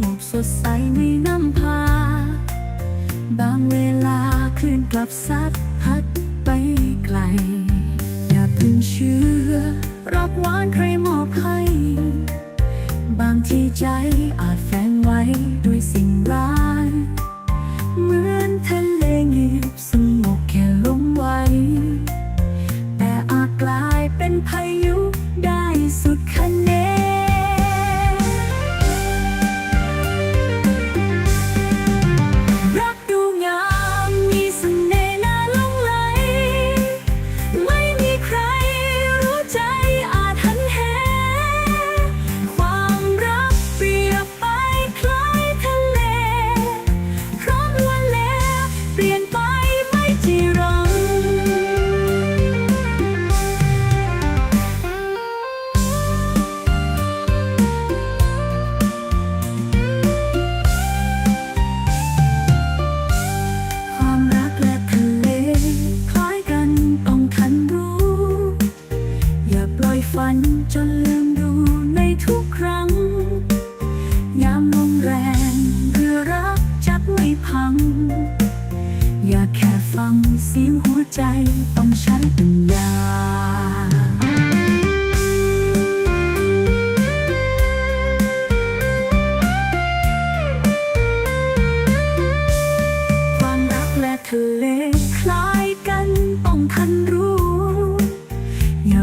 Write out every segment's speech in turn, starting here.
งบสดใสไม่นำพา บางเวลาคลื่นกลับซัดพัดไปไกล อย่าเพิ่งเชื่อ รักหวานใครมอบให้ บางทีใจอาจ จนลืมดูในทุกครั้ง ยามลมแรงเรือรักจับไม่พัง อย่าแค่ฟังเสียงหัวใจต้องใช้ปัญญา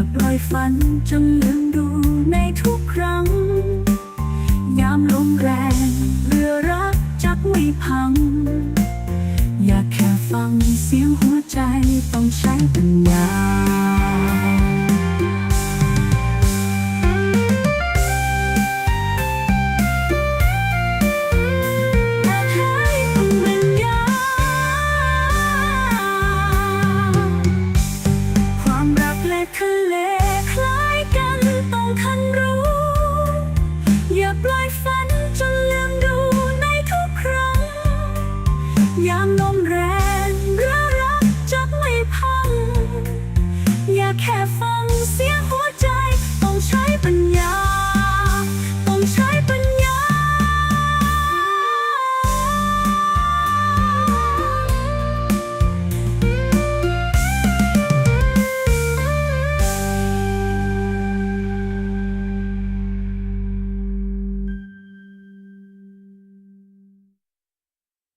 อย่าปล่อยฝันจนลืมดูในทุกครั้ง ยามลมแรงเรือรักจักไม่พัง อยากแค่ฟังเสียงหัวใจต้องใช้ปัญญา